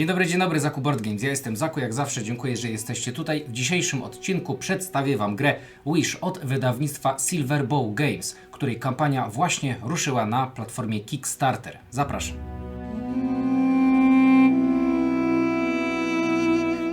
Dzień dobry, dzień dobry, Zaku Board Games. Ja jestem Zaku, jak zawsze dziękuję, że jesteście tutaj. W dzisiejszym odcinku przedstawię Wam grę Wish od wydawnictwa Silver Bow Games, której kampania właśnie ruszyła na platformie Kickstarter. Zapraszam.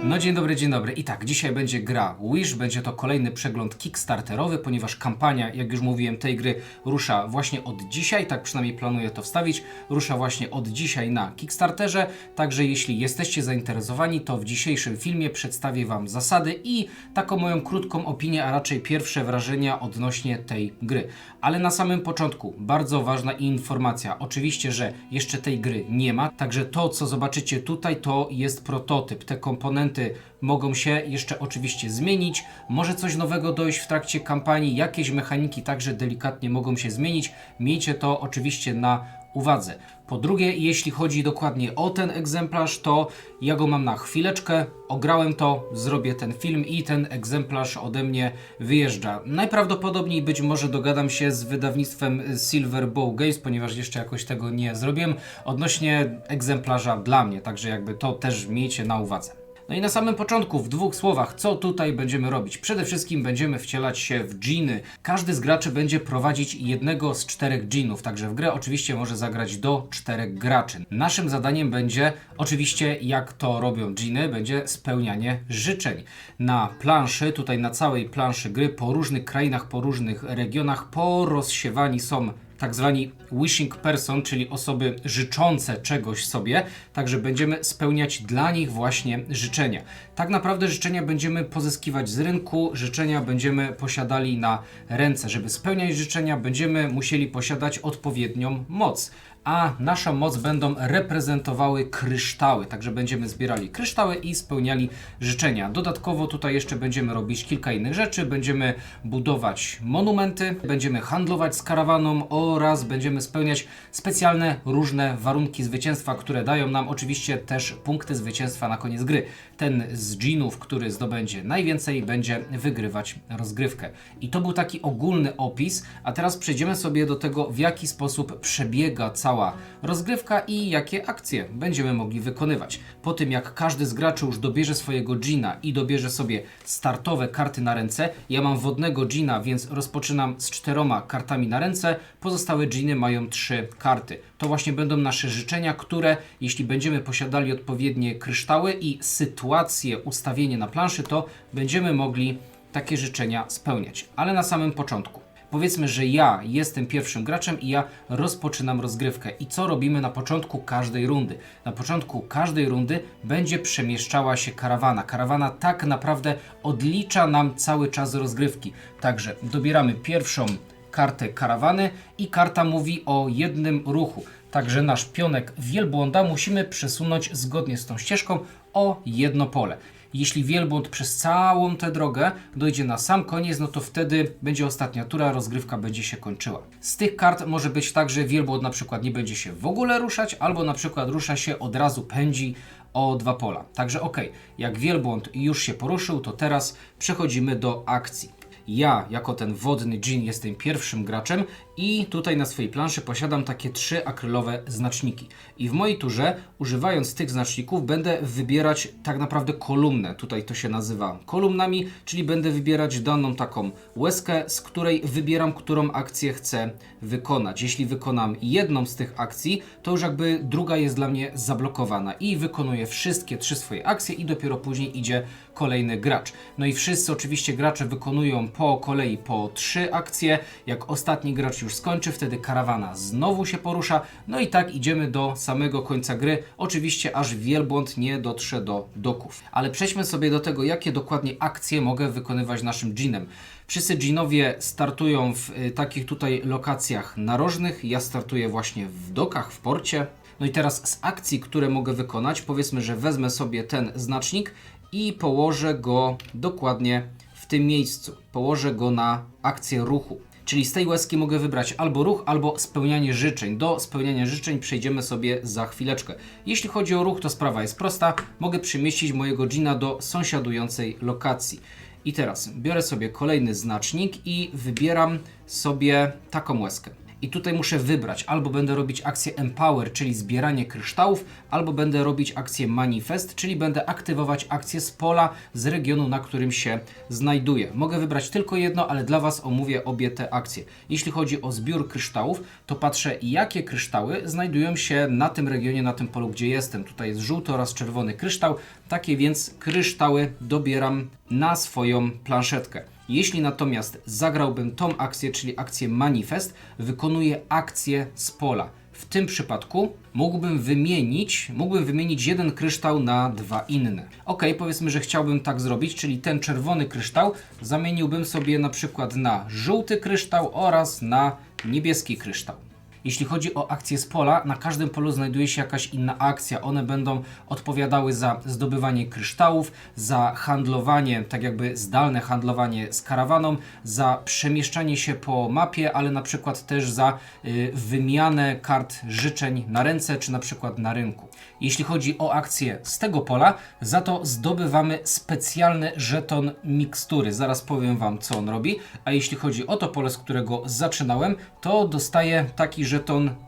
No dzień dobry, dzień dobry. I tak, dzisiaj będzie gra Wish, będzie to kolejny przegląd kickstarterowy, ponieważ kampania, jak już mówiłem, tej gry rusza właśnie od dzisiaj, tak przynajmniej planuję to wstawić, rusza właśnie od dzisiaj na Kickstarterze, także jeśli jesteście zainteresowani, to w dzisiejszym filmie przedstawię Wam zasady i taką moją krótką opinię, a raczej pierwsze wrażenia odnośnie tej gry. Ale na samym początku, bardzo ważna informacja, oczywiście, że jeszcze tej gry nie ma, także to, co zobaczycie tutaj, to jest prototyp, te komponenty mogą się jeszcze oczywiście zmienić. Może coś nowego dojść w trakcie kampanii, jakieś mechaniki także delikatnie mogą się zmienić. Miejcie to oczywiście na uwadze. Po drugie, jeśli chodzi dokładnie o ten egzemplarz, to ja go mam na chwileczkę, ograłem to, zrobię ten film i ten egzemplarz ode mnie wyjeżdża. Najprawdopodobniej być może dogadam się z wydawnictwem Silver Bow Games, ponieważ jeszcze jakoś tego nie zrobiłem, odnośnie egzemplarza dla mnie, także jakby to też miejcie na uwadze. No i na samym początku, w dwóch słowach, co tutaj będziemy robić? Przede wszystkim będziemy wcielać się w dżiny. Każdy z graczy będzie prowadzić jednego z czterech dżinów, także w grę oczywiście może zagrać do czterech graczy. Naszym zadaniem będzie, oczywiście jak to robią dżiny, będzie spełnianie życzeń. Na planszy, tutaj na całej planszy gry, po różnych krainach, po różnych regionach, porozsiewani są tak zwani wishing person, czyli osoby życzące czegoś sobie, także będziemy spełniać dla nich właśnie życzenia. Tak naprawdę życzenia będziemy pozyskiwać z rynku, życzenia będziemy posiadali na ręce. Żeby spełniać życzenia, będziemy musieli posiadać odpowiednią moc. A nasza moc będą reprezentowały kryształy, także będziemy zbierali kryształy i spełniali życzenia. Dodatkowo tutaj jeszcze będziemy robić kilka innych rzeczy, będziemy budować monumenty, będziemy handlować z karawaną oraz będziemy spełniać specjalne różne warunki zwycięstwa, które dają nam oczywiście też punkty zwycięstwa na koniec gry. Ten z dżinów, który zdobędzie najwięcej, będzie wygrywać rozgrywkę. I to był taki ogólny opis, a teraz przejdziemy sobie do tego, w jaki sposób przebiega cała rozgrywka i jakie akcje będziemy mogli wykonywać. Po tym jak każdy z graczy już dobierze swojego dżina i dobierze sobie startowe karty na ręce, ja mam wodnego dżina, więc rozpoczynam z czteroma kartami na ręce, pozostałe dżiny mają trzy karty. To właśnie będą nasze życzenia, które jeśli będziemy posiadali odpowiednie kryształy i sytuację, ustawienie na planszy, to będziemy mogli takie życzenia spełniać. Ale na samym początku. Powiedzmy, że ja jestem pierwszym graczem i ja rozpoczynam rozgrywkę. I co robimy na początku każdej rundy? Na początku każdej rundy będzie przemieszczała się karawana. Karawana tak naprawdę odlicza nam cały czas rozgrywki. Także dobieramy pierwszą kartę karawany i karta mówi o jednym ruchu. Także nasz pionek wielbłąda musimy przesunąć zgodnie z tą ścieżką o jedno pole. Jeśli wielbłąd przez całą tę drogę dojdzie na sam koniec, no to wtedy będzie ostatnia tura, rozgrywka będzie się kończyła. Z tych kart może być tak, że wielbłąd na przykład nie będzie się w ogóle ruszać, albo na przykład rusza się od razu pędzi o dwa pola. Także ok, jak wielbłąd już się poruszył, to teraz przechodzimy do akcji. Ja, jako ten wodny dżin, jestem pierwszym graczem i tutaj na swojej planszy posiadam takie trzy akrylowe znaczniki. I w mojej turze, używając tych znaczników, będę wybierać tak naprawdę kolumnę. Tutaj to się nazywa kolumnami, czyli będę wybierać daną taką łezkę, z której wybieram, którą akcję chcę wykonać. Jeśli wykonam jedną z tych akcji, to już jakby druga jest dla mnie zablokowana i wykonuję wszystkie trzy swoje akcje i dopiero później idzie kolejny gracz. No i wszyscy oczywiście gracze wykonują po kolei po trzy akcje. Jak ostatni gracz już skończy, wtedy karawana znowu się porusza. No i tak idziemy do samego końca gry. Oczywiście aż wielbłąd nie dotrze do doków. Ale przejdźmy sobie do tego, jakie dokładnie akcje mogę wykonywać naszym dżinem. Wszyscy dżinowie startują w y, takich tutaj lokacjach narożnych. Ja startuję właśnie w dokach, w porcie. No i teraz z akcji, które mogę wykonać, powiedzmy, że wezmę sobie ten znacznik i położę go dokładnie w tym miejscu. Położę go na akcję ruchu. Czyli z tej łezki mogę wybrać albo ruch, albo spełnianie życzeń. Do spełniania życzeń przejdziemy sobie za chwileczkę. Jeśli chodzi o ruch, to sprawa jest prosta. Mogę przemieścić mojego dżina do sąsiadującej lokacji. I teraz biorę sobie kolejny znacznik i wybieram sobie taką łezkę. I tutaj muszę wybrać, albo będę robić akcję Empower, czyli zbieranie kryształów, albo będę robić akcję Manifest, czyli będę aktywować akcję z pola, z regionu, na którym się znajduję. Mogę wybrać tylko jedno, ale dla Was omówię obie te akcje. Jeśli chodzi o zbiór kryształów, to patrzę, jakie kryształy znajdują się na tym regionie, na tym polu, gdzie jestem. Tutaj jest żółty oraz czerwony kryształ, takie więc kryształy dobieram na swoją planszetkę. Jeśli natomiast zagrałbym tą akcję, czyli akcję Manifest, wykonuję akcję z pola. W tym przypadku mógłbym wymienić, mógłbym wymienić jeden kryształ na dwa inne. Ok, powiedzmy, że chciałbym tak zrobić, czyli ten czerwony kryształ zamieniłbym sobie na przykład na żółty kryształ oraz na niebieski kryształ. Jeśli chodzi o akcje z pola, na każdym polu znajduje się jakaś inna akcja. One będą odpowiadały za zdobywanie kryształów, za handlowanie, tak jakby zdalne handlowanie z karawaną, za przemieszczanie się po mapie, ale na przykład też za y, wymianę kart życzeń na ręce, czy na przykład na rynku. Jeśli chodzi o akcje z tego pola, za to zdobywamy specjalny żeton mikstury. Zaraz powiem Wam, co on robi. A jeśli chodzi o to pole, z którego zaczynałem, to dostaję taki żeton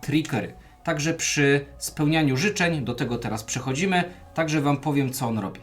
trickery. Także przy spełnianiu życzeń, do tego teraz przechodzimy, także Wam powiem, co on robi.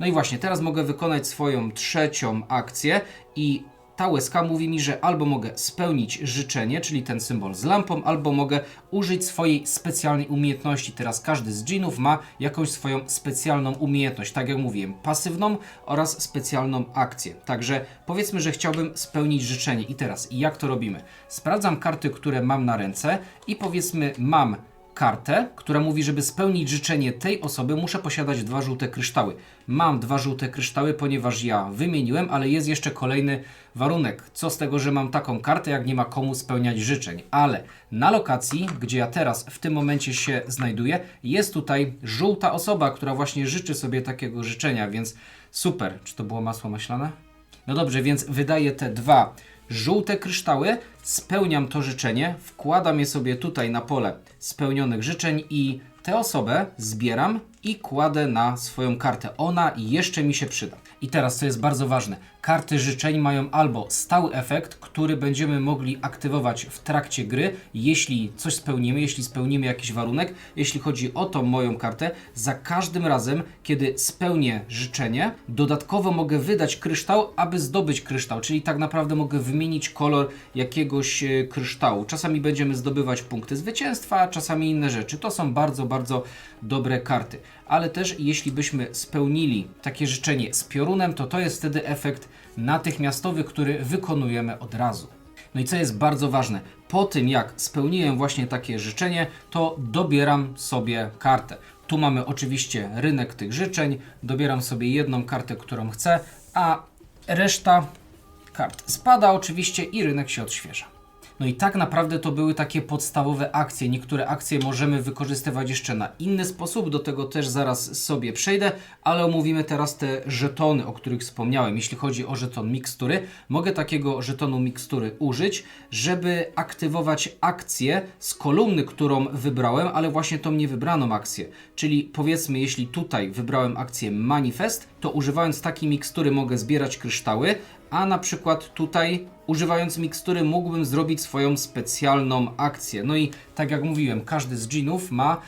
No i właśnie, teraz mogę wykonać swoją trzecią akcję i ta łezka mówi mi, że albo mogę spełnić życzenie, czyli ten symbol z lampą, albo mogę użyć swojej specjalnej umiejętności. Teraz każdy z dżinów ma jakąś swoją specjalną umiejętność, tak jak mówiłem, pasywną oraz specjalną akcję. Także powiedzmy, że chciałbym spełnić życzenie. I teraz, jak to robimy? Sprawdzam karty, które mam na ręce i powiedzmy, mam kartę, która mówi, żeby spełnić życzenie tej osoby, muszę posiadać dwa żółte kryształy. Mam dwa żółte kryształy, ponieważ ja wymieniłem, ale jest jeszcze kolejny warunek. Co z tego, że mam taką kartę, jak nie ma komu spełniać życzeń? Ale na lokacji, gdzie ja teraz w tym momencie się znajduję, jest tutaj żółta osoba, która właśnie życzy sobie takiego życzenia, więc super. Czy to było masło maślane? No dobrze, więc wydaję te dwa żółte kryształy, spełniam to życzenie, wkładam je sobie tutaj na pole spełnionych życzeń i tę osobę zbieram i kładę na swoją kartę. Ona jeszcze mi się przyda. I teraz, co jest bardzo ważne, karty życzeń mają albo stały efekt, który będziemy mogli aktywować w trakcie gry, jeśli coś spełnimy, jeśli spełnimy jakiś warunek. Jeśli chodzi o tą moją kartę, za każdym razem, kiedy spełnię życzenie, dodatkowo mogę wydać kryształ, aby zdobyć kryształ, czyli tak naprawdę mogę wymienić kolor jakiegoś e, kryształu. Czasami będziemy zdobywać punkty zwycięstwa, czasami inne rzeczy. To są bardzo, bardzo dobre karty. Ale też jeśli byśmy spełnili takie życzenie z piorunem, to to jest wtedy efekt natychmiastowy, który wykonujemy od razu. No i co jest bardzo ważne, po tym jak spełniłem właśnie takie życzenie, to dobieram sobie kartę. Tu mamy oczywiście rynek tych życzeń, dobieram sobie jedną kartę, którą chcę, a reszta kart spada oczywiście i rynek się odświeża. No i tak naprawdę to były takie podstawowe akcje. Niektóre akcje możemy wykorzystywać jeszcze na inny sposób, do tego też zaraz sobie przejdę, ale omówimy teraz te żetony, o których wspomniałem. Jeśli chodzi o żeton mikstury, mogę takiego żetonu mikstury użyć, żeby aktywować akcję z kolumny, którą wybrałem, ale właśnie tą niewybraną akcję. Czyli powiedzmy, jeśli tutaj wybrałem akcję Manifest, to używając takiej mikstury mogę zbierać kryształy, a na przykład tutaj używając mikstury mógłbym zrobić swoją specjalną akcję. No i tak jak mówiłem, każdy z dżinów ma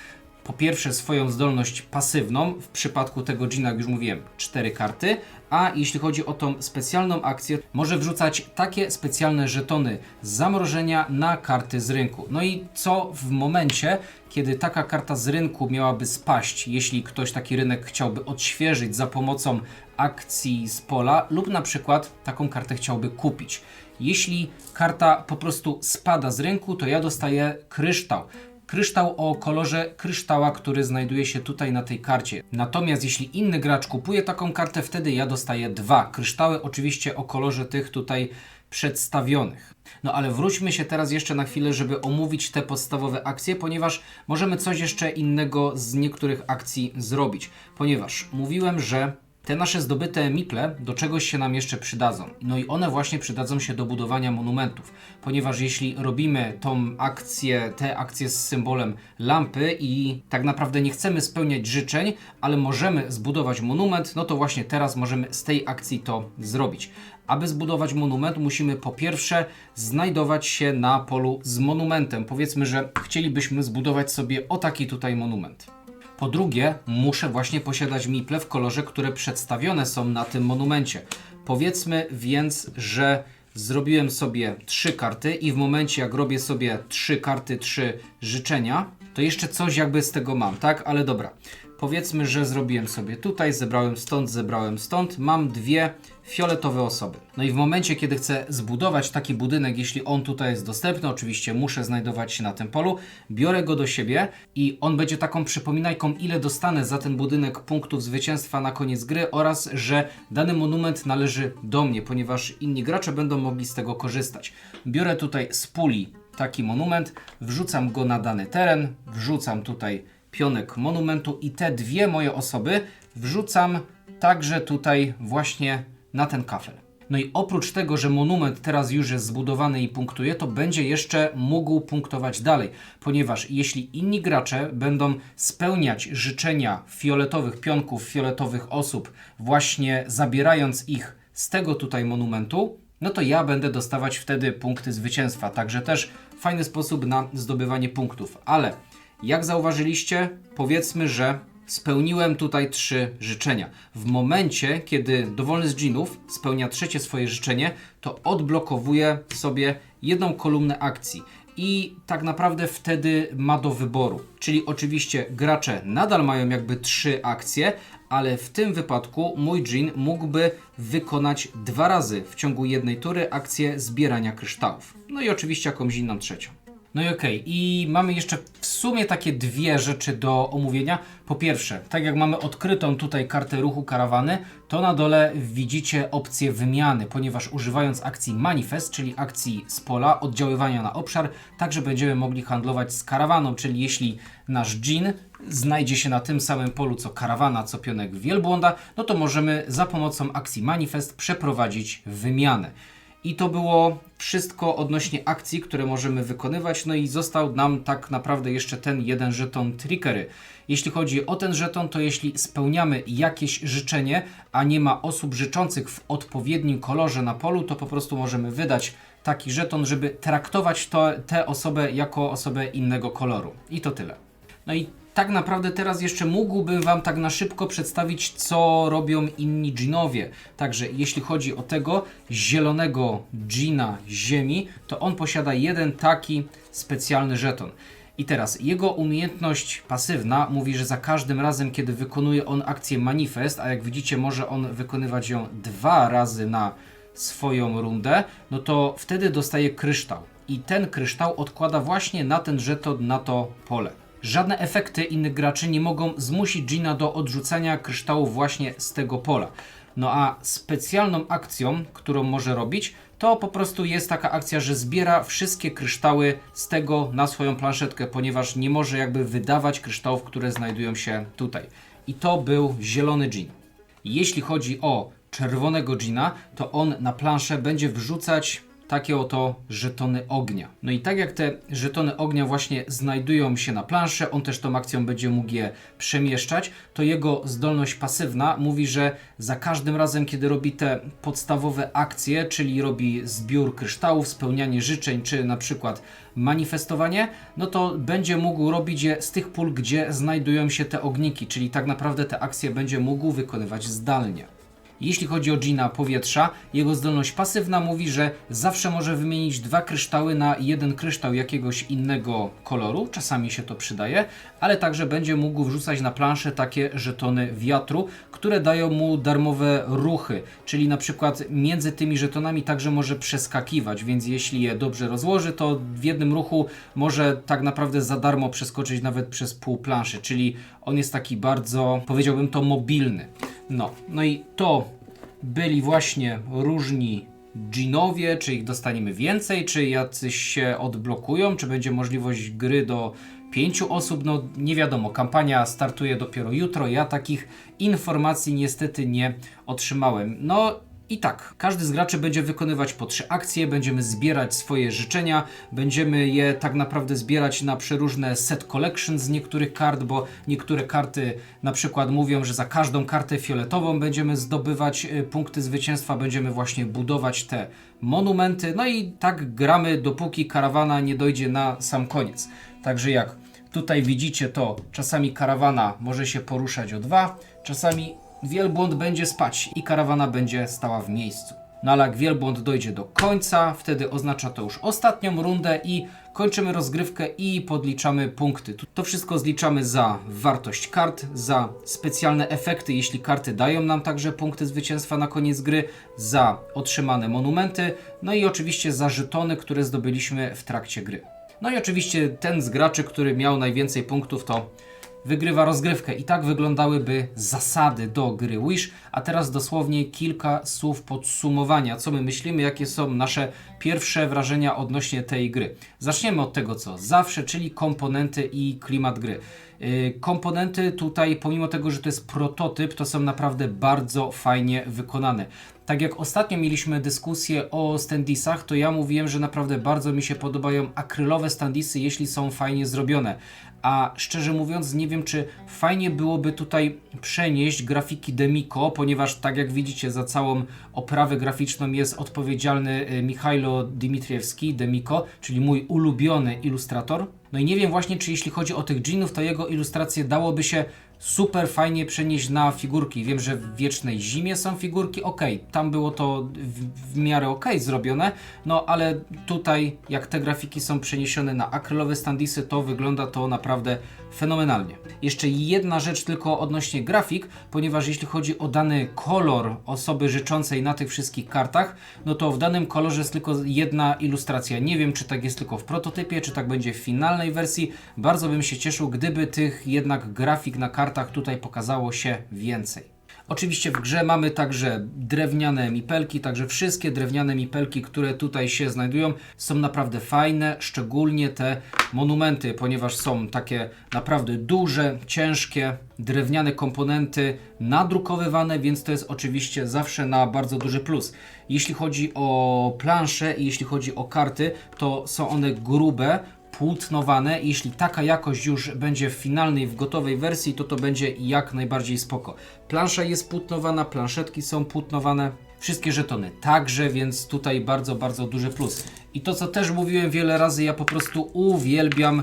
po pierwsze swoją zdolność pasywną, w przypadku tego dżina, jak już mówiłem, cztery karty, a jeśli chodzi o tą specjalną akcję, może wrzucać takie specjalne żetony zamrożenia na karty z rynku. No i co w momencie, kiedy taka karta z rynku miałaby spaść, jeśli ktoś taki rynek chciałby odświeżyć za pomocą akcji z pola lub na przykład taką kartę chciałby kupić. Jeśli karta po prostu spada z rynku, to ja dostaję kryształ. Kryształ o kolorze kryształa, który znajduje się tutaj na tej karcie. Natomiast jeśli inny gracz kupuje taką kartę, wtedy ja dostaję dwa kryształy, oczywiście o kolorze tych tutaj przedstawionych. No ale wróćmy się teraz jeszcze na chwilę, żeby omówić te podstawowe akcje, ponieważ możemy coś jeszcze innego z niektórych akcji zrobić. Ponieważ mówiłem, że Te nasze zdobyte miple do czegoś się nam jeszcze przydadzą. No i one właśnie przydadzą się do budowania monumentów, ponieważ jeśli robimy tą akcję, te akcje z symbolem lampy i tak naprawdę nie chcemy spełniać życzeń, ale możemy zbudować monument, no to właśnie teraz możemy z tej akcji to zrobić. Aby zbudować monument, musimy po pierwsze znajdować się na polu z monumentem. Powiedzmy, że chcielibyśmy zbudować sobie o taki tutaj monument. Po drugie, muszę właśnie posiadać miple w kolorze, które przedstawione są na tym monumencie. Powiedzmy więc, że zrobiłem sobie trzy karty i w momencie jak robię sobie trzy karty, trzy życzenia, to jeszcze coś jakby z tego mam, tak? Ale dobra. Powiedzmy, że zrobiłem sobie tutaj, zebrałem stąd, zebrałem stąd. Mam dwie fioletowe osoby. No i w momencie, kiedy chcę zbudować taki budynek, jeśli on tutaj jest dostępny, oczywiście muszę znajdować się na tym polu, biorę go do siebie i on będzie taką przypominajką, ile dostanę za ten budynek punktów zwycięstwa na koniec gry oraz, że dany monument należy do mnie, ponieważ inni gracze będą mogli z tego korzystać. Biorę tutaj z puli taki monument, wrzucam go na dany teren, wrzucam tutaj pionek monumentu i te dwie moje osoby wrzucam także tutaj właśnie na ten kafel. No i oprócz tego, że monument teraz już jest zbudowany i punktuje, to będzie jeszcze mógł punktować dalej, ponieważ jeśli inni gracze będą spełniać życzenia fioletowych pionków, fioletowych osób, właśnie zabierając ich z tego tutaj monumentu, no to ja będę dostawać wtedy punkty zwycięstwa. Także też fajny sposób na zdobywanie punktów. Ale jak zauważyliście, powiedzmy, że spełniłem tutaj trzy życzenia. W momencie, kiedy dowolny z dżinów spełnia trzecie swoje życzenie, to odblokowuje sobie jedną kolumnę akcji. I tak naprawdę wtedy ma do wyboru. Czyli oczywiście gracze nadal mają jakby trzy akcje, ale w tym wypadku mój dżin mógłby wykonać dwa razy w ciągu jednej tury akcję zbierania kryształów. No i oczywiście jakąś inną trzecią. No i okej, i mamy jeszcze w sumie takie dwie rzeczy do omówienia. Po pierwsze, tak jak mamy odkrytą tutaj kartę ruchu karawany, to na dole widzicie opcję wymiany, ponieważ używając akcji manifest, czyli akcji z pola, oddziaływania na obszar, także będziemy mogli handlować z karawaną, czyli jeśli nasz dżin znajdzie się na tym samym polu co karawana, co pionek wielbłąda, no to możemy za pomocą akcji manifest przeprowadzić wymianę. I to było wszystko odnośnie akcji, które możemy wykonywać. No i został nam tak naprawdę jeszcze ten jeden żeton trickery. Jeśli chodzi o ten żeton, to jeśli spełniamy jakieś życzenie, a nie ma osób życzących w odpowiednim kolorze na polu, to po prostu możemy wydać taki żeton, żeby traktować to, tę osobę jako osobę innego koloru. I to tyle. No i tak naprawdę teraz jeszcze mógłbym Wam tak na szybko przedstawić, co robią inni dżinowie. Także jeśli chodzi o tego zielonego dżina ziemi, to on posiada jeden taki specjalny żeton. I teraz jego umiejętność pasywna mówi, że za każdym razem, kiedy wykonuje on akcję manifest, a jak widzicie, może on wykonywać ją dwa razy na swoją rundę, no to wtedy dostaje kryształ. I ten kryształ odkłada właśnie na ten żeton, na to pole. Żadne efekty innych graczy nie mogą zmusić Gina do odrzucania kryształów właśnie z tego pola. No a specjalną akcją, którą może robić, to po prostu jest taka akcja, że zbiera wszystkie kryształy z tego na swoją planszetkę, ponieważ nie może jakby wydawać kryształów, które znajdują się tutaj. I to był zielony dżin. Jeśli chodzi o czerwonego dżina, to on na planszę będzie wrzucać takie oto żetony ognia. No i tak jak te żetony ognia właśnie znajdują się na planszy, on też tą akcją będzie mógł je przemieszczać, to jego zdolność pasywna mówi, że za każdym razem, kiedy robi te podstawowe akcje, czyli robi zbiór kryształów, spełnianie życzeń, czy na przykład manifestowanie, no to będzie mógł robić je z tych pól, gdzie znajdują się te ogniki, czyli tak naprawdę te akcje będzie mógł wykonywać zdalnie. Jeśli chodzi o Gina powietrza, jego zdolność pasywna mówi, że zawsze może wymienić dwa kryształy na jeden kryształ jakiegoś innego koloru, czasami się to przydaje, ale także będzie mógł wrzucać na planszę takie żetony wiatru, które dają mu darmowe ruchy, czyli na przykład między tymi żetonami także może przeskakiwać, więc jeśli je dobrze rozłoży, to w jednym ruchu może tak naprawdę za darmo przeskoczyć nawet przez pół planszy, czyli on jest taki bardzo, powiedziałbym to mobilny. No, no i to byli właśnie różni dżinowie, czy ich dostaniemy więcej, czy jacyś się odblokują, czy będzie możliwość gry do pięciu osób, no nie wiadomo, kampania startuje dopiero jutro, ja takich informacji niestety nie otrzymałem. No i tak, każdy z graczy będzie wykonywać po trzy akcje, będziemy zbierać swoje życzenia, będziemy je tak naprawdę zbierać na przeróżne set collection z niektórych kart, bo niektóre karty na przykład mówią, że za każdą kartę fioletową będziemy zdobywać y, punkty zwycięstwa, będziemy właśnie budować te monumenty, no i tak gramy dopóki karawana nie dojdzie na sam koniec. Także jak tutaj widzicie to czasami karawana może się poruszać o dwa, czasami wielbłąd będzie spać i karawana będzie stała w miejscu. No ale jak wielbłąd dojdzie do końca, wtedy oznacza to już ostatnią rundę i kończymy rozgrywkę i podliczamy punkty. To wszystko zliczamy za wartość kart, za specjalne efekty, jeśli karty dają nam także punkty zwycięstwa na koniec gry, za otrzymane monumenty, no i oczywiście za żetony, które zdobyliśmy w trakcie gry. No i oczywiście ten z graczy, który miał najwięcej punktów, to wygrywa rozgrywkę. I tak wyglądałyby zasady do gry Wish. A teraz dosłownie kilka słów podsumowania, co my myślimy, jakie są nasze pierwsze wrażenia odnośnie tej gry. Zaczniemy od tego, co zawsze, czyli komponenty i klimat gry. Yy, Komponenty tutaj, pomimo tego, że to jest prototyp, to są naprawdę bardzo fajnie wykonane. Tak jak ostatnio mieliśmy dyskusję o standisach, to ja mówiłem, że naprawdę bardzo mi się podobają akrylowe standisy, jeśli są fajnie zrobione. A szczerze mówiąc, nie wiem, czy fajnie byłoby tutaj przenieść grafiki Demiko, ponieważ tak jak widzicie, za całą oprawę graficzną jest odpowiedzialny y, Michajlo Dimitriewski, Demiko, czyli mój ulubiony ilustrator. No i nie wiem właśnie, czy jeśli chodzi o tych dżinów, to jego ilustracje dałoby się super fajnie przenieść na figurki. Wiem, że w Wiecznej Zimie są figurki, ok, tam było to w, w miarę ok zrobione, no ale tutaj jak te grafiki są przeniesione na akrylowe standisy, to wygląda to naprawdę fenomenalnie. Jeszcze jedna rzecz tylko odnośnie grafik, ponieważ jeśli chodzi o dany kolor osoby życzącej na tych wszystkich kartach, no to w danym kolorze jest tylko jedna ilustracja. Nie wiem, czy tak jest tylko w prototypie, czy tak będzie w finalnej wersji. Bardzo bym się cieszył, gdyby tych jednak grafik na kartach tutaj pokazało się więcej. Oczywiście w grze mamy także drewniane mipelki, także wszystkie drewniane mipelki, które tutaj się znajdują są naprawdę fajne, szczególnie te monumenty, ponieważ są takie naprawdę duże, ciężkie, drewniane komponenty nadrukowywane, więc to jest oczywiście zawsze na bardzo duży plus. Jeśli chodzi o plansze i jeśli chodzi o karty, to są one grube, płótnowane. Jeśli taka jakość już będzie w finalnej, w gotowej wersji, to to będzie jak najbardziej spoko. Plansza jest płótnowana, planszetki są płótnowane, wszystkie żetony także, więc tutaj bardzo, bardzo duży plus. I to, co też mówiłem wiele razy, ja po prostu uwielbiam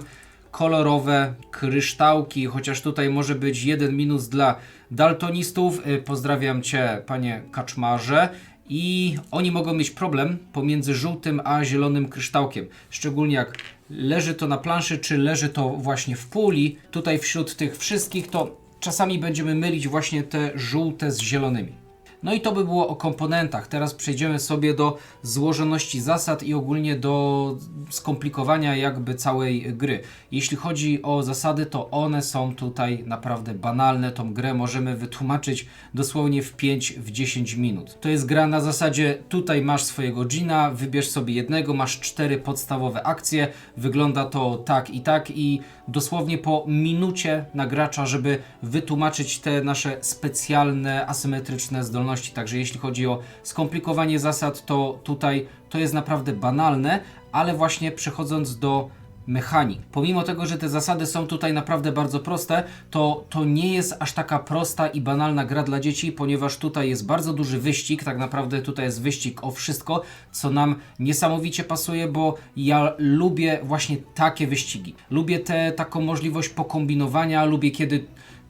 kolorowe kryształki, chociaż tutaj może być jeden minus dla daltonistów. Y, Pozdrawiam Cię, panie kaczmarze. I oni mogą mieć problem pomiędzy żółtym a zielonym kryształkiem. Szczególnie jak leży to na planszy, czy leży to właśnie w puli. Tutaj wśród tych wszystkich to czasami będziemy mylić właśnie te żółte z zielonymi. No i to by było o komponentach. Teraz przejdziemy sobie do złożoności zasad i ogólnie do skomplikowania jakby całej gry. Jeśli chodzi o zasady, to one są tutaj naprawdę banalne. Tą grę możemy wytłumaczyć dosłownie w 5 w 10 minut. To jest gra na zasadzie tutaj masz swojego Gina, wybierz sobie jednego, masz cztery podstawowe akcje. Wygląda to tak i tak i dosłownie po minucie na gracza, żeby wytłumaczyć te nasze specjalne, asymetryczne zdolności. Także jeśli chodzi o skomplikowanie zasad, to tutaj to jest naprawdę banalne, ale właśnie przechodząc do mechanik. Pomimo tego, że te zasady są tutaj naprawdę bardzo proste, to to nie jest aż taka prosta i banalna gra dla dzieci, ponieważ tutaj jest bardzo duży wyścig, tak naprawdę tutaj jest wyścig o wszystko, co nam niesamowicie pasuje, bo ja lubię właśnie takie wyścigi. Lubię tę taką możliwość pokombinowania, lubię kiedy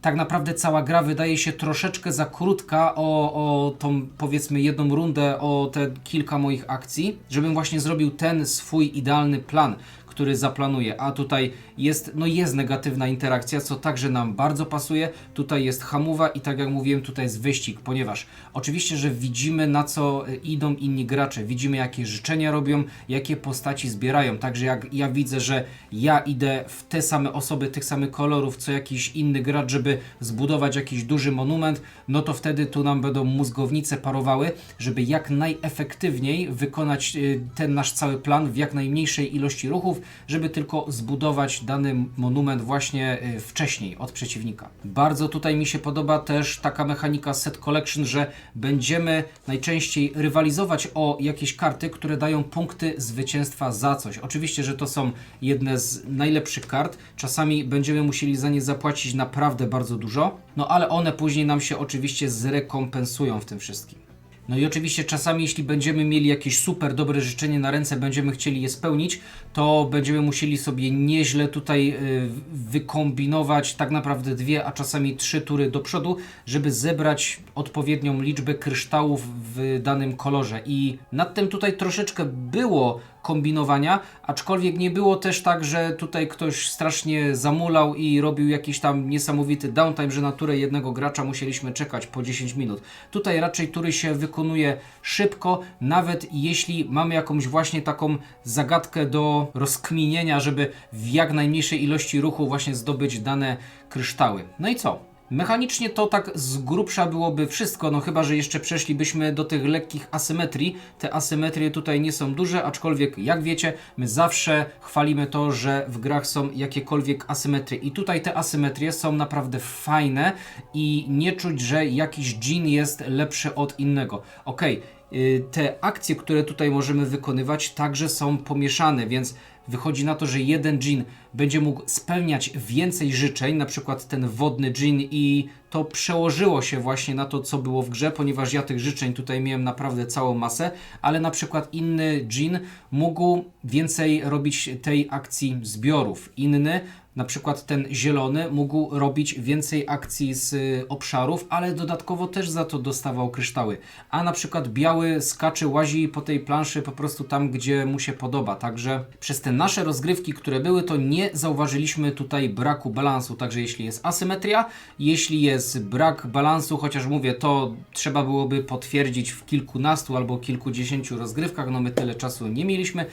tak naprawdę cała gra wydaje się troszeczkę za krótka o, o tą powiedzmy jedną rundę, o te kilka moich akcji, żebym właśnie zrobił ten swój idealny plan, który zaplanuję. A tutaj jest, no jest negatywna interakcja, co także nam bardzo pasuje. Tutaj jest hamowa i tak jak mówiłem, tutaj jest wyścig, ponieważ oczywiście, że widzimy na co y, idą inni gracze, widzimy jakie życzenia robią, jakie postaci zbierają. Także jak ja widzę, że ja idę w te same osoby, tych samych kolorów, co jakiś inny gracz, żeby zbudować jakiś duży monument, no to wtedy tu nam będą mózgownice parowały, żeby jak najefektywniej wykonać y, ten nasz cały plan w jak najmniejszej ilości ruchów żeby tylko zbudować dany monument właśnie y, wcześniej od przeciwnika. Bardzo tutaj mi się podoba też taka mechanika set collection, że będziemy najczęściej rywalizować o jakieś karty, które dają punkty zwycięstwa za coś. Oczywiście, że to są jedne z najlepszych kart. Czasami będziemy musieli za nie zapłacić naprawdę bardzo dużo, no ale one później nam się oczywiście zrekompensują w tym wszystkim. No i oczywiście czasami, jeśli będziemy mieli jakieś super dobre życzenie na ręce, będziemy chcieli je spełnić, to będziemy musieli sobie nieźle tutaj y, wykombinować tak naprawdę dwie, a czasami trzy tury do przodu, żeby zebrać odpowiednią liczbę kryształów w danym kolorze. I nad tym tutaj troszeczkę było kombinowania, aczkolwiek nie było też tak, że tutaj ktoś strasznie zamulał i robił jakiś tam niesamowity downtime, że na turę jednego gracza musieliśmy czekać po 10 minut. Tutaj raczej tury się wykonuje szybko, nawet jeśli mamy jakąś właśnie taką zagadkę do rozkminienia, żeby w jak najmniejszej ilości ruchu właśnie zdobyć dane kryształy. No i co? Mechanicznie to tak z grubsza byłoby wszystko, no chyba, że jeszcze przeszlibyśmy do tych lekkich asymetrii. Te asymetrie tutaj nie są duże, aczkolwiek jak wiecie, my zawsze chwalimy to, że w grach są jakiekolwiek asymetrie. I tutaj te asymetrie są naprawdę fajne i nie czuć, że jakiś dżin jest lepszy od innego. Okej, y, te akcje, które tutaj możemy wykonywać, także są pomieszane, więc wychodzi na to, że jeden dżin będzie mógł spełniać więcej życzeń, na przykład ten wodny dżin i to przełożyło się właśnie na to, co było w grze, ponieważ ja tych życzeń tutaj miałem naprawdę całą masę, ale na przykład inny dżin mógł więcej robić tej akcji zbiorów, inny na przykład ten zielony mógł robić więcej akcji z y, obszarów, ale dodatkowo też za to dostawał kryształy. A na przykład biały skacze, łazi po tej planszy po prostu tam, gdzie mu się podoba. Także przez te nasze rozgrywki, które były, to nie zauważyliśmy tutaj braku balansu. Także jeśli jest asymetria, jeśli jest brak balansu, chociaż mówię, to trzeba byłoby potwierdzić w kilkunastu albo kilkudziesięciu rozgrywkach, no my tyle czasu nie mieliśmy.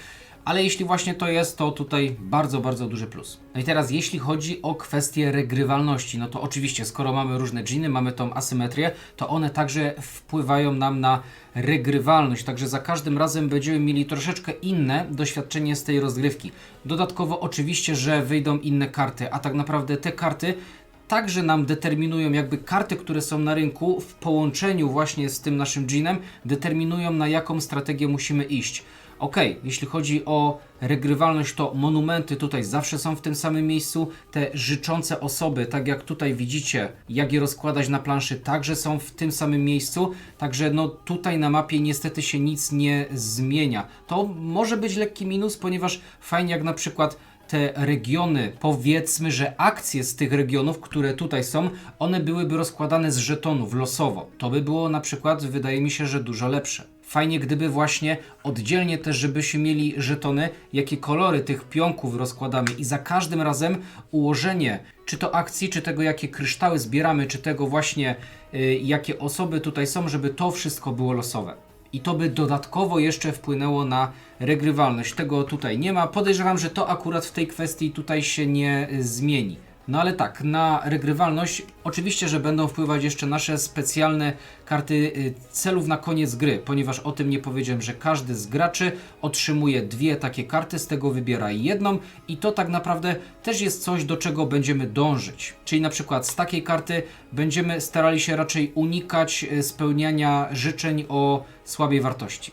Ale jeśli właśnie to jest, to tutaj bardzo, bardzo duży plus. No i teraz jeśli chodzi o kwestię regrywalności, no to oczywiście skoro mamy różne dżiny, mamy tą asymetrię, to one także wpływają nam na regrywalność, także za każdym razem będziemy mieli troszeczkę inne doświadczenie z tej rozgrywki. Dodatkowo oczywiście, że wyjdą inne karty, a tak naprawdę te karty także nam determinują, jakby karty, które są na rynku w połączeniu właśnie z tym naszym dżinem, determinują na jaką strategię musimy iść. Ok, jeśli chodzi o regrywalność, to monumenty tutaj zawsze są w tym samym miejscu. Te życzące osoby, tak jak tutaj widzicie, jak je rozkładać na planszy, także są w tym samym miejscu. Także no tutaj na mapie niestety się nic nie zmienia. To może być lekki minus, ponieważ fajnie jak na przykład te regiony, powiedzmy, że akcje z tych regionów, które tutaj są, one byłyby rozkładane z żetonów losowo. To by było na przykład, wydaje mi się, że dużo lepsze. Fajnie, gdyby właśnie oddzielnie też, żebyśmy mieli żetony, jakie kolory tych pionków rozkładamy i za każdym razem ułożenie, czy to akcji, czy tego, jakie kryształy zbieramy, czy tego właśnie, y, jakie osoby tutaj są, żeby to wszystko było losowe. I to by dodatkowo jeszcze wpłynęło na regrywalność. Tego tutaj nie ma. Podejrzewam, że to akurat w tej kwestii tutaj się nie y, zmieni. No ale tak, na regrywalność oczywiście, że będą wpływać jeszcze nasze specjalne karty y, celów na koniec gry, ponieważ o tym nie powiedziałem, że każdy z graczy otrzymuje dwie takie karty, z tego wybiera jedną i to tak naprawdę też jest coś, do czego będziemy dążyć. Czyli na przykład z takiej karty będziemy starali się raczej unikać y, spełniania życzeń o słabej wartości.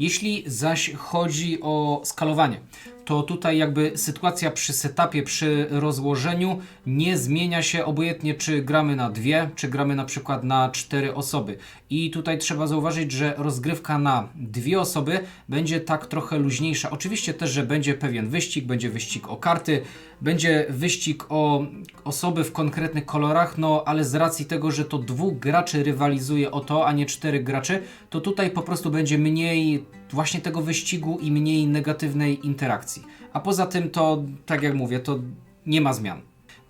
Jeśli zaś chodzi o skalowanie, to tutaj jakby sytuacja przy setupie, przy rozłożeniu nie zmienia się obojętnie czy gramy na dwie, czy gramy na przykład na cztery osoby. I tutaj trzeba zauważyć, że rozgrywka na dwie osoby będzie tak trochę luźniejsza. Oczywiście też, że będzie pewien wyścig, będzie wyścig o karty, będzie wyścig o osoby w konkretnych kolorach, no ale z racji tego, że to dwóch graczy rywalizuje o to, a nie cztery graczy, to tutaj po prostu będzie mniej właśnie tego wyścigu i mniej negatywnej interakcji. A poza tym to, tak jak mówię, to nie ma zmian.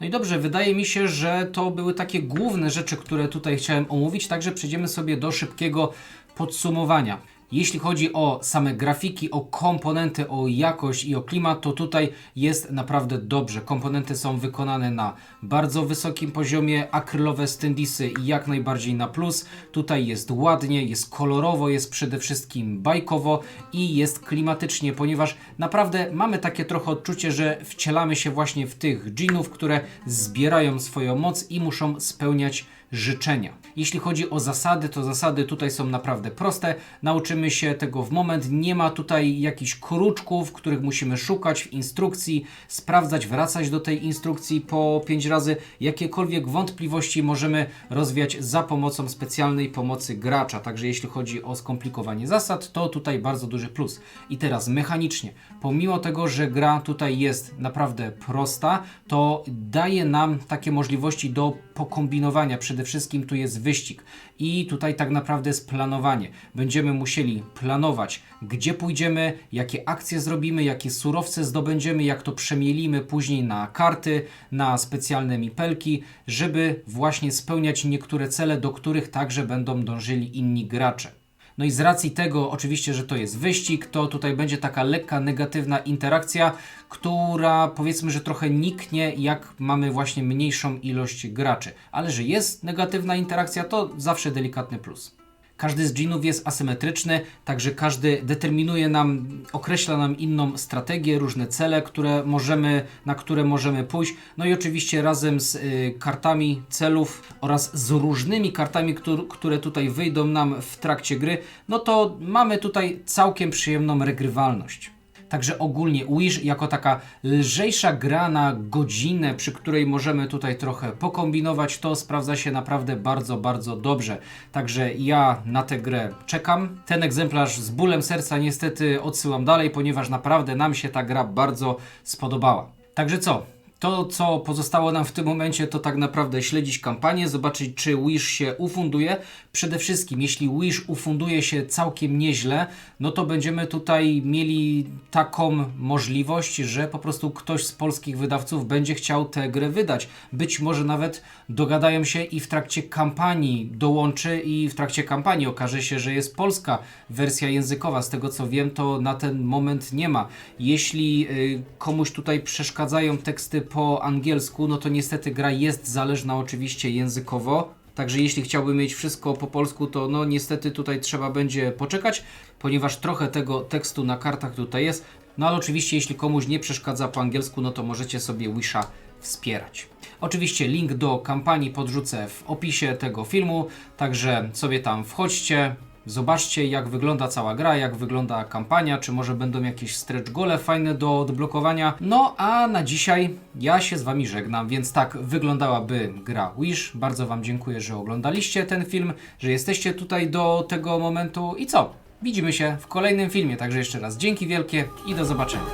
No i dobrze, wydaje mi się, że to były takie główne rzeczy, które tutaj chciałem omówić, także przejdziemy sobie do szybkiego podsumowania. Jeśli chodzi o same grafiki, o komponenty, o jakość i o klimat, to tutaj jest naprawdę dobrze. Komponenty są wykonane na bardzo wysokim poziomie, akrylowe stendisy jak najbardziej na plus. Tutaj jest ładnie, jest kolorowo, jest przede wszystkim bajkowo i jest klimatycznie, ponieważ naprawdę mamy takie trochę odczucie, że wcielamy się właśnie w tych dżinów, które zbierają swoją moc i muszą spełniać życzenia. Jeśli chodzi o zasady, to zasady tutaj są naprawdę proste. Nauczymy się tego w moment. Nie ma tutaj jakichś kruczków, których musimy szukać w instrukcji, sprawdzać, wracać do tej instrukcji po pięć razy. Jakiekolwiek wątpliwości możemy rozwiać za pomocą specjalnej pomocy gracza. Także jeśli chodzi o skomplikowanie zasad, to tutaj bardzo duży plus. I teraz mechanicznie, pomimo tego, że gra tutaj jest naprawdę prosta, to daje nam takie możliwości do pokombinowania. Przede wszystkim tu jest wyścig i tutaj tak naprawdę jest planowanie. Będziemy musieli planować, gdzie pójdziemy, jakie akcje zrobimy, jakie surowce zdobędziemy, jak to przemielimy później na karty, na specjalne mipelki, żeby właśnie spełniać niektóre cele, do których także będą dążyli inni gracze. No i z racji tego, oczywiście, że to jest wyścig, to tutaj będzie taka lekka negatywna interakcja, która powiedzmy, że trochę niknie, jak mamy właśnie mniejszą ilość graczy. Ale że jest negatywna interakcja, to zawsze delikatny plus. Każdy z dżinów jest asymetryczny, także każdy determinuje nam, określa nam inną strategię, różne cele, które możemy, na które możemy pójść. No i oczywiście razem z y, kartami celów oraz z różnymi kartami, któr, które tutaj wyjdą nam w trakcie gry, no to mamy tutaj całkiem przyjemną regrywalność. Także ogólnie Wish jako taka lżejsza gra na godzinę, przy której możemy tutaj trochę pokombinować, to sprawdza się naprawdę bardzo, bardzo dobrze. Także ja na tę grę czekam. Ten egzemplarz z bólem serca niestety odsyłam dalej, ponieważ naprawdę nam się ta gra bardzo spodobała. Także co? To, co pozostało nam w tym momencie, to tak naprawdę śledzić kampanię, zobaczyć, czy Wish się ufunduje. Przede wszystkim, jeśli Wish ufunduje się całkiem nieźle, no to będziemy tutaj mieli taką możliwość, że po prostu ktoś z polskich wydawców będzie chciał tę grę wydać. Być może nawet dogadają się i w trakcie kampanii dołączy i w trakcie kampanii okaże się, że jest polska wersja językowa. Z tego co wiem, to na ten moment nie ma. Jeśli y, komuś tutaj przeszkadzają teksty po angielsku, no to niestety gra jest zależna oczywiście językowo. Także jeśli chciałby mieć wszystko po polsku, to no niestety tutaj trzeba będzie poczekać, ponieważ trochę tego tekstu na kartach tutaj jest. No ale oczywiście jeśli komuś nie przeszkadza po angielsku, no to możecie sobie Wisha wspierać. Oczywiście link do kampanii podrzucę w opisie tego filmu, także sobie tam wchodźcie, zobaczcie jak wygląda cała gra, jak wygląda kampania, czy może będą jakieś stretch gole fajne do odblokowania. No a na dzisiaj ja się z Wami żegnam, więc tak wyglądałaby gra Wish. Bardzo Wam dziękuję, że oglądaliście ten film, że jesteście tutaj do tego momentu i co? Widzimy się w kolejnym filmie, także jeszcze raz dzięki wielkie i do zobaczenia.